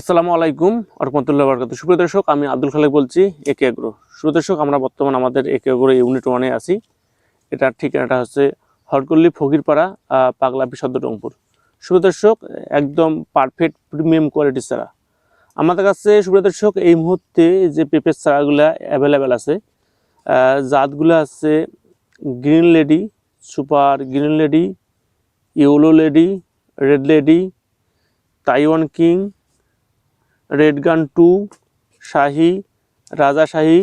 আসসালামু আলাইকুম রহমতুল্লাহ বরকাত। সুপ্রিয় দর্শক, আমি আব্দুল খালেক বলছি, একে এগ্রো সুপ্রিয় দর্শক, আমরা বর্তমান আমাদের একে এগ্রো ইউনিট ওয়ানে আছি। এটার ঠিকানাটা হচ্ছে হরকল্লি ফকিরপাড়া পাগলাপি সদ্য রংপুর। সুপ্রিয় দর্শক, একদম পারফেক্ট প্রিমিয়াম কোয়ালিটির চারা। আমাদের কাছে, সুপ্রিয় দর্শক, এই মুহূর্তে যে পেঁপের চারাগুলা অ্যাভেলেবেল আছে জাতগুলো আছে green lady super green lady yellow lady red lady Taiwan king red gun two, শাহি রাজাশাহী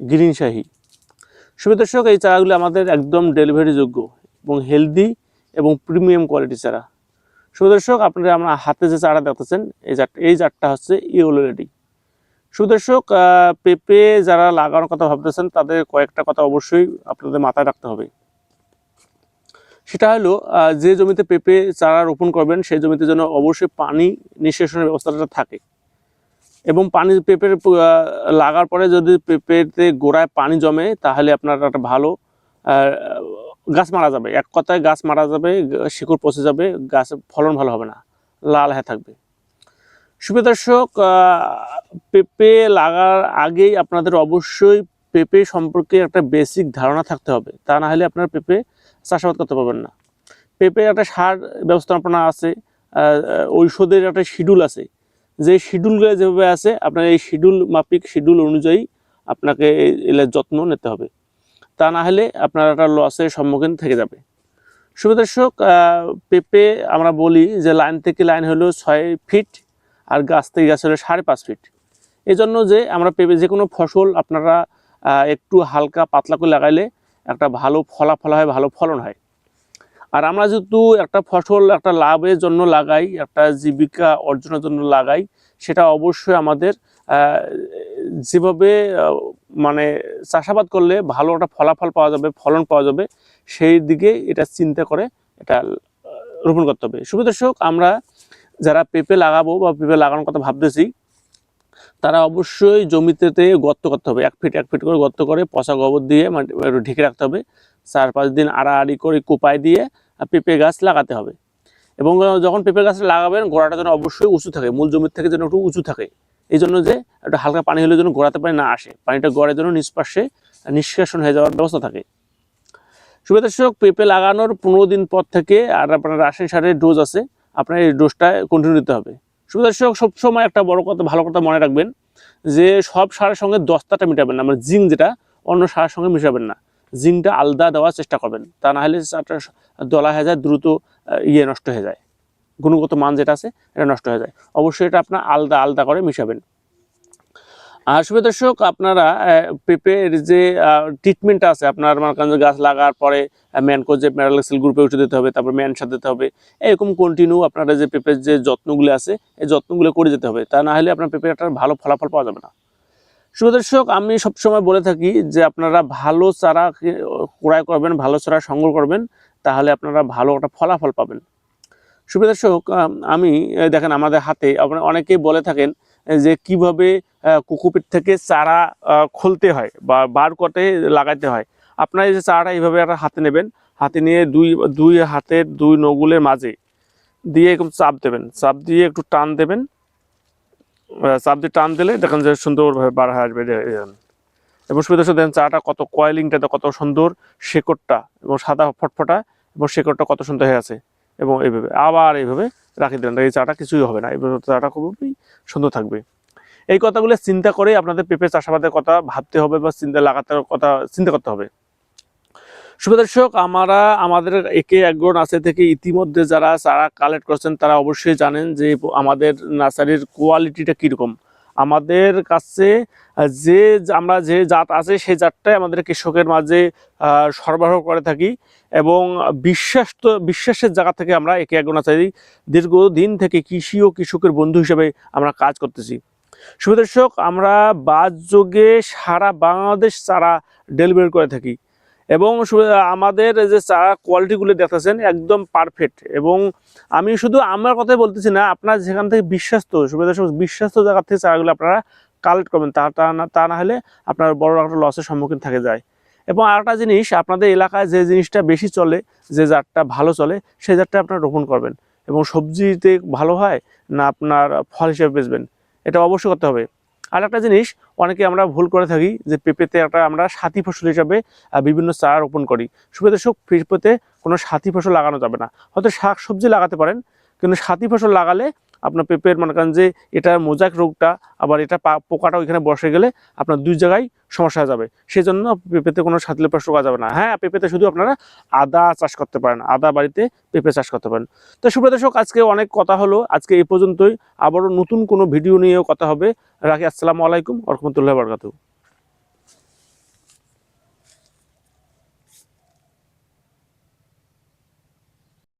গ্রিন শাহি। সুবিদর্শক এই চারাগুলো আমাদের একদম ডেলিভারি যোগ্য এবং হেলদি এবং প্রিমিয়াম কোয়ালিটি চারা। সুদর্শক আপনারা আমরা হাতে যে চারা দেখতেছেন, এই জাত এই জাতটা হচ্ছে ইওলো রেডি সুদর্শক পেঁপে যারা লাগানোর কথা ভাবতেছেন, তাদের কয়েকটা কথা অবশ্যই আপনাদের মাথায় রাখতে হবে। সেটা হলো যে জমিতে পেঁপে চারা রোপণ করবেন, সেই জমিতে যেন অবশ্যই পানি নিষ্কাশনের ব্যবস্থাটা থাকে। এবং পানি পেঁপের লাগার পরে যদি পেঁপেতে গোড়ায় পানি জমে, তাহলে আপনার একটা ভালো গাছ মারা যাবে। এক কথায় গাছ মারা যাবে, শিকড় পচে যাবে, গাছ ফলন ভালো হবে না, লাল হয়ে থাকবে। সুপ্রিয় দর্শক পেঁপে লাগার আগেই আপনাদের অবশ্যই পেঁপে সম্পর্কে একটা বেসিক ধারণা থাকতে হবে। তা না হলে আপনার পেঁপে চাষাবাদ করতে পারবেন না। পেঁপে একটা সার ব্যবস্থাপনা আছে ঔষধের একটা শিডিউল আছে। যে শিডিউলগুলো যেভাবে আছে, আপনার এই শিডিউল মাফিক শিডিউল অনুযায়ী আপনাকে এর যত্ন নিতে হবে। তা না হলে আপনার একটা লসের সম্মুখীন থেকে যাবে। সুবিদর্শক পেঁপে আমরা বলি যে লাইন থেকে লাইন হলো ছয় ফিট আর গাছ থেকে গাছ হলো সাড়ে পাঁচ ফিট। এই জন্য যে আমরা পেঁপে যে কোনো ফসল আপনারা একটু হালকা পাতলা করে লাগাইলে একটা ভালো ফলাফল হয়, ভালো ফলন হয়। আর আমরা যেহেতু একটা ফসল একটা লাভের জন্য লাগাই, একটা জীবিকা অর্জনের জন্য লাগাই, সেটা অবশ্যই আমাদের যেভাবে মানে চাষাবাদ করলে ভালো একটা ফলাফল পাওয়া যাবে, ফলন পাওয়া যাবে, সেই দিকে এটা চিন্তা করে এটা রোপণ করতে হবে। সুবিদর্শক আমরা যারা পেঁপে লাগাবো বা পেঁপে লাগানোর কথা ভাবতেছি তারা অবশ্যই জমিতে গর্ত করতে হবে। এক ফিট এক ফিট করে গর্ত করে পচা গোবর দিয়ে মাটি- একটু ঢেকে রাখতে হবে। চার, পাঁচ দিন আড়াআড়ি করে কোপায় দিয়ে পেঁপে গাছ লাগাতে হবে। এবং যখন পেঁপে গাছ লাগাবেন, গোড়াটা যেন অবশ্যই উঁচু থাকে, মূল জমির থেকে যেন একটু উঁচু থাকে। এই জন্য যে একটু হালকা পানি হলে যেন গোড়াতে পানি না আসে। পানিটা গড়ে যেন নিষ্পাশে নিষ্কাশন হয়ে যাওয়ার ব্যবস্থা থাকে। সুবিদর্শক পেঁপে লাগানোর পনেরো দিন পর থেকে আর আপনার রাসায়নিক সারের ডোজ আছে। আপনার এই ডোজটা কন্টিনিউ দিতে হবে। সুবিদর্শক সবসময় একটা বড় কথা, ভালো কথা মনে রাখবেন যে সব সারের সঙ্গে দস্তাটা মেটাবেন না। মানে জিং যেটা, অন্য সারের সঙ্গে মেশাবেন না। জিংটা আলাদা দেওয়ার চেষ্টা করবেন। তা না হলে চারটা দলা হয়ে যায়, দ্রুত ইয়ে নষ্ট হয়ে যায়। গুণগত মান যেটা আছে, এটা নষ্ট হয়ে যায়। অবশ্যই এটা আপনার আলাদা আলাদা করে মিশাবেন। আর দর্শক, আপনারা পেঁপের যে ট্রিটমেন্ট আছে, আপনার মনে গাছ লাগার পরে ম্যানকো যে প্যারালাক্সিল গ্রুপে উঠে দিতে হবে, তারপর ম্যান সাথে দিতে হবে, এরকম কন্টিনিউ আপনারা যে পেঁপের যে যত্নগুলো আছে, এই যত্নগুলো করে যেতে হবে। তা না হলে আপনার পেঁপের একটা ভালো ফলাফল পাওয়া যাবে না। শুভ দর্শক, আমি সবসময় বলে থাকি যে আপনারা ভালো চারা ক্রয় করবেন, ভালো চারা সংগ্রহ করবেন, তাহলে আপনারা ভালো একটা ফলাফল পাবেন। শুভ দর্শক আমি দেখেন আমাদের হাতে, আপনারা অনেকেই বলে থাকেন যে কীভাবে কুকুপিট থেকে চারা খুলতে হয় বা বার করতে, লাগাইতে হয়। আপনার এই যে চারাটা এইভাবে একটা হাতে নেবেন। হাতে নিয়ে দুই দুই হাতের, দুই নগুলের মাঝে দিয়ে এরকম চাপ দেবেন। চাপ দিয়ে একটু টান দেবেন। চাপ দিয়ে টান দিলে দেখেন যে সুন্দরভাবে বার হয়ে আসবে। এবং সুবিধা দেখেন চাটা কত কয়েলিংটা কত সুন্দর শেকড়টা এবং সাদা ফটফটা এবং শেকড়টা কত সুন্দর হয়ে আছে। এবং এইভাবে আবার এইভাবে রাখি দেন এই চাটা কিছুই হবে না। এইভাবে চাটা খুবই সুন্দর থাকবে। এই কথাগুলো চিন্তা করে আপনাদের পেঁপে চাষাবাদের কথা ভাবতে হবে বা চিন্তা লাগাতে কথা চিন্তা করতে হবে। সুপ্রদর্শক আমরা, আমাদের একে একজন আছে থেকে ইতিমধ্যে যারা চারা কালেক্ট করছেন, তারা অবশ্যই জানেন যে আমাদের নার্সারির কোয়ালিটিটা কীরকম। আমাদের কাছে যে আমরা যে জাত আছে সেই জাতটাই আমাদের কৃষকের মাঝে সরবরাহ করে থাকি এবং বিশ্বাস তো বিশ্বাসের জায়গা থেকে আমরা একে একজন নার্সারি দীর্ঘদিন থেকে কৃষি ও কৃষকের বন্ধু হিসেবে আমরা কাজ করতেছি। সুদর্শক আমরা বাদ যোগে সারা বাংলাদেশ চারা ডেলিভারি করে থাকি। এবং আমাদের যে চারা কোয়ালিটিগুলো দেখতেছেন একদম পারফেক্ট এবং আমি শুধু আমার কথাই বলতেছি না, আপনার যেখান থেকে বিশ্বাস্ত সুবিধা বিশ্বাস্ত জায়গা থেকে চারাগুলো আপনারা কালেক্ট করবেন, তা তা না তা না হলে আপনার বড় একটা লসের সম্মুখীন থাকে যায়। এবং আরেকটা জিনিস, আপনাদের এলাকায় যে জিনিসটা বেশি চলে, যে জাতটা ভালো চলে সেই জাতটা আপনারা রোপণ করবেন। এবং সবজিতে ভালো হয় না আপনার ফল হিসেবে বেচবেন, এটা অবশ্যই করতে হবে। আর একটা জিনিস, অনেকে আমরা ভুল করে থাকি যে পেঁপেতে একটা আমরা সাথী ফসল হিসাবে বিভিন্ন চারা রোপণ করি। সুবিধাদর্শক পেঁপেতে কোনো সাথী ফসল লাগানো যাবে না। হয়তো শাক সবজি লাগাতে পারেন, কিন্তু সাথী ফসল লাগালে আপনার পেঁপের মনে করেন যে এটা মোজাক রোগটা, আবার এটা পোকাটা ওইখানে বসে গেলে আপনার দুই জায়গায় সমস্যা হয়ে যাবে। সেই জন্য পেঁপেতে কোনো সাতলে পাশ করা যাবে না। হ্যাঁ পেঁপেতে শুধু আপনারা আদা চাষ করতে পারেন, আদা বাড়িতে পেঁপে চাষ করতে পারেন। তো সুপ্রদর্শক আজকে অনেক কথা হলো, আজকে এই পর্যন্তই। আবারও নতুন কোনো ভিডিও নিয়েও কথা হবে। রাখি, আসসালামু আলাইকুম রহমতুল্লাহ বরকাতু